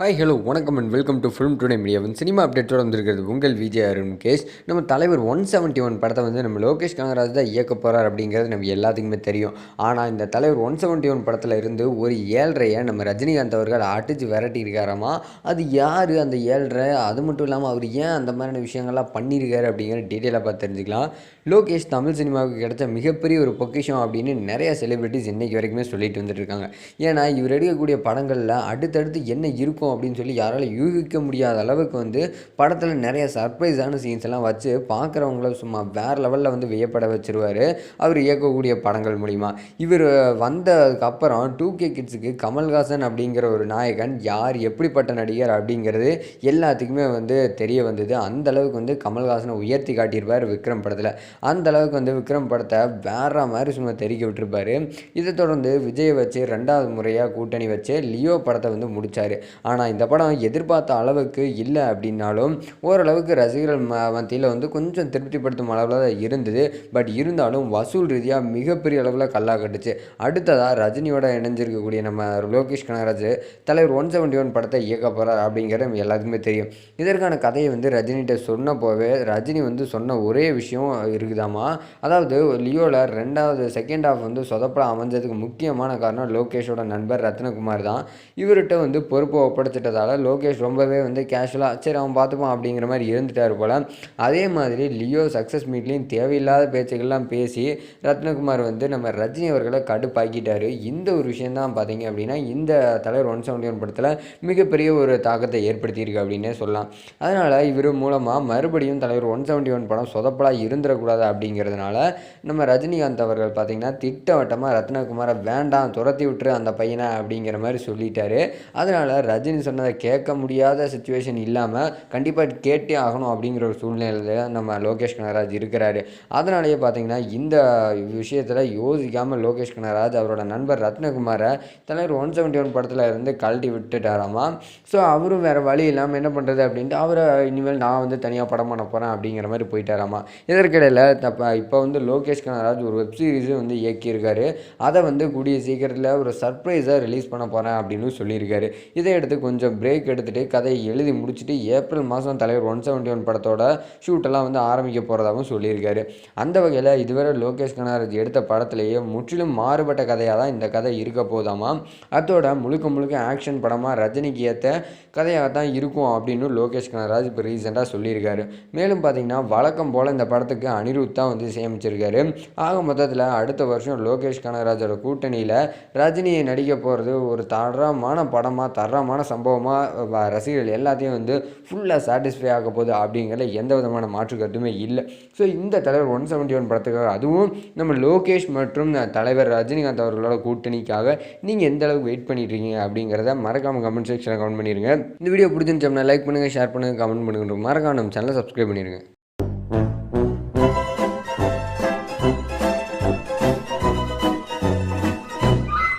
Hi hello வணக்கம் and welcome to film today மீடியாவின் cinema அப்டேட்டோட வந்திருக்கிறது உங்கள் விஜய் அருண் கேஷ். நம்ம தலைவர் ஒன் செவன்ட்டி ஒன் படத்தை வந்து நம்ம லோகேஷ் கனகராஜ் தான் இயக்க போகிறார் அப்படிங்கிறது நம்ம எல்லாத்துக்குமே தெரியும். ஆனால் இந்த தலைவர் ஒன் செவன்ட்டி ஒன் படத்தில் இருந்து ஒரு ஏழ்றையை நம்ம ரஜினிகாந்த் அவர்கள் அடித்து விரட்டி இருக்காராமா? அது யார் அந்த ஏழ்ரை? அது மட்டும் இல்லாமல் அவர் ஏன் அந்த மாதிரியான விஷயங்கள்லாம் பண்ணியிருக்காரு அப்படிங்கிற டீட்டெயிலாக பார்த்து தெரிஞ்சுக்கலாம். லோகேஷ் தமிழ் சினிமாவுக்கு கிடைச்ச மிகப்பெரிய ஒரு பொக்கிஷம் அப்படின்னு நிறைய செலிபிரிட்டிஸ் இன்றைக்கி வரைக்குமே சொல்லிட்டு வந்துட்டு இருக்காங்க. ஏன்னா இவர் எடுக்கக்கூடிய படங்களில் அடுத்தடுத்து என்ன இருக்கும் அப்படின்னு சொல்லி யாரால் யூகிக்க முடியாத அளவுக்கு வந்து படத்தில் நிறைய சர்ப்ரைஸான சீன்ஸ் எல்லாம் வச்சு பார்க்குறவங்கள சும்மா வேறு லெவலில் வந்து வியப்பட வச்சுருவார். அவர் இயக்கக்கூடிய படங்கள் மூலிமா இவர் வந்ததுக்கப்புறம் டூ கே கிட்ஸுக்கு கமல்ஹாசன் அப்படிங்கிற ஒரு நாயகன் யார் எப்படிப்பட்ட நடிகர் அப்படிங்கிறது எல்லாத்துக்குமே வந்து தெரிய வந்தது. அந்த அளவுக்கு வந்து கமல்ஹாசனை உயர்த்தி காட்டியிருப்பார் விக்ரம் படத்தில். அந்த அளவுக்கு வந்து விக்ரம் படத்தை வேற மாதிரி சும்மா தெரிக்க விட்டுருப்பாரு. இதை தொடர்ந்து விஜய் வச்சு ரெண்டாவது முறையாக கூட்டணி வச்சு லியோ படத்தை வந்து முடித்தார் ஆனால் இந்த படம் எதிர்பார்த்த அளவுக்கு இல்லை அப்படின்னாலும் ஓரளவுக்கு ரசிகர்கள் ம மத்தியில் வந்து கொஞ்சம் திருப்திப்படுத்தும் அளவில் தான் இருந்தது. பட் இருந்தாலும் வசூல் ரீதியாக மிகப்பெரிய அளவில் கல்லா கட்டுச்சு. அடுத்ததாக ரஜினியோட இணைஞ்சிருக்கக்கூடிய நம்ம லோகேஷ் கனகராஜ் தலைவர் ஒன் செவன்ட்டி ஒன் படத்தை இயக்க போகிறார் அப்படிங்கிறது எல்லாத்துக்குமே தெரியும். இதற்கான கதையை வந்து ரஜினிகிட்ட சொன்ன போவே ரஜினி வந்து சொன்ன ஒரே விஷயம் இருக்குதாமா அதாவது லியோவில் ரெண்டாவது செகண்ட் ஹாஃப் வந்து சொதப்பட அமைஞ்சதுக்கு முக்கியமான காரணம் லோகேஷோட நண்பர் ரத்னகுமார் தான். இவர்கிட்ட வந்து பொறுப்பு பொறுப்பை ஒப்படைச்சிட்டதால லோகேஷ் ரொம்பவே வந்து கேஷுவலாக சரி அவன் பார்த்துப்பான் அப்படிங்கிற மாதிரி இருந்துட்டார் போல். அதே மாதிரி லியோ சக்ஸஸ் மீட்லேயும் தேவையில்லாத பேச்சுக்கள்லாம் பேசி ரத்னகுமார் வந்து நம்ம ரஜினி அவர்களை கடுப்பாக்கிட்டார். இந்த ஒரு விஷயந்தான் பார்த்தீங்க அப்படின்னா இந்த தலைவர் ஒன் செவன்டி ஒன் படத்தில் மிகப்பெரிய ஒரு தாக்கத்தை ஏற்படுத்தியிருக்கு அப்படின்னே சொல்லலாம். அதனால் இவர் மூலமாக மறுபடியும் தலைவர் ஒன் செவன்டி ஒன் படம் சொதப்பலாக இருந்துடக்கூடாது அப்படிங்கிறதுனால நம்ம ரஜினிகாந்த் அவர்கள் பார்த்திங்கன்னா திட்டவட்டமாக ரத்னகுமாரை வேண்டாம் துரத்தி விட்டுரு அந்த பையனை அப்படிங்கிற மாதிரி சொல்லிட்டாரு. அதனால் ரஜினி சொன்னதை கேட்க முடியாத சுச்சுவேஷன் இல்லாமல் கண்டிப்பாக கேட்டே ஆகணும் அப்படிங்கிற ஒரு சூழ்நிலையில் நம்ம லோகேஷ் கனகராஜ் இருக்கிறாரு. அதனாலேயே பார்த்தீங்கன்னா இந்த விஷயத்தில் யோசிக்காமல் லோகேஷ் கனகராஜ் அவரோட நண்பர் ரத்னகுமாரை தலைவர் ஒன் செவன்ட்டி ஒன் படத்தில் இருந்து கழட்டி விட்டுட்டாராமா? ஸோ அவரும் வேறு வழி இல்லாமல் என்ன பண்ணுறது அப்படின்ட்டு அவரை இனிமேல் நான் வந்து தனியாக படம் பண்ண போகிறேன் அப்படிங்கிற மாதிரி போயிட்டாராமா? இதற்கிடையில் தப்ப இப்போ வந்து லோகேஷ் கனகராஜ் ஒரு வெப் சீரிஸும் வந்து இயக்கியிருக்காரு. அதை வந்து கூடிய சீக்கிரத்தில் ஒரு சர்ப்ரைஸாக ரிலீஸ் பண்ண போகிறேன் அப்படின்னு சொல்லியிருக்காரு. இதை எடுத்து கொஞ்சம் பிரேக் எடுத்துகிட்டு கதையை எழுதி முடிச்சுட்டு ஏப்ரல் மாதம் தலைவர் ஒன் செவன்ட்டி ஒன் படத்தோட ஷூட்டெல்லாம் வந்து ஆரம்பிக்க போகிறதாகவும் சொல்லியிருக்காரு. அந்த வகையில் இதுவரை லோகேஷ் கனகராஜ் எடுத்த படத்திலேயே முற்றிலும் மாறுபட்ட கதையாக தான் இந்த கதை இருக்க போதாமா அதோட முழுக்க முழுக்க ஆக்ஷன் படமாக ரஜினிக்கு ஏற்ற கதையாக தான் இருக்கும் அப்படின்னு லோகேஷ் கனகராஜ் இப்போ ரீசெண்டாக சொல்லியிருக்காரு. மேலும் பார்த்தீங்கன்னா வழக்கம் போல் இந்த படத்துக்கு அனிருத் தான் வந்து சேமிச்சிருக்காரு. ஆக மொத்தத்தில் அடுத்த வருஷம் லோகேஷ் கனகராஜோட கூட்டணியில் ரஜினியை நடிக்க போகிறது ஒரு தரமான படமாக தரமான சம்பவமாக ரசிகர்கள் எல்லாத்தையும் வந்து ஃபுல்லாக சாட்டிஸ்ஃபை ஆக போகுது அப்படிங்கிற எந்த விதமான மாற்று கருத்துமே இல்லை. ஸோ இந்த தலைவர் ஒன் செவன்ட்டி ஒன் படத்துக்காக அதுவும் நம்ம லோகேஷ் மற்றும் தலைவர் ரஜினிகாந்த் அவர்களோட கூட்டணிக்காக நீங்கள் எந்த அளவுக்கு வெயிட் பண்ணிட்டு இருக்கீங்க அப்படிங்கிறத மறக்காமல் கமெண்ட் செக்ஷனில் கமெண்ட் பண்ணிடுங்க இந்த வீடியோ பிடிச்சிருந்துச்சோம்னா லைக் பண்ணுங்கள் ஷேர் பண்ணுங்கள் கமெண்ட் பண்ணுங்கள் மறக்காம நம்ம சேனலை சப்ஸ்கிரைப் பண்ணிடுங்க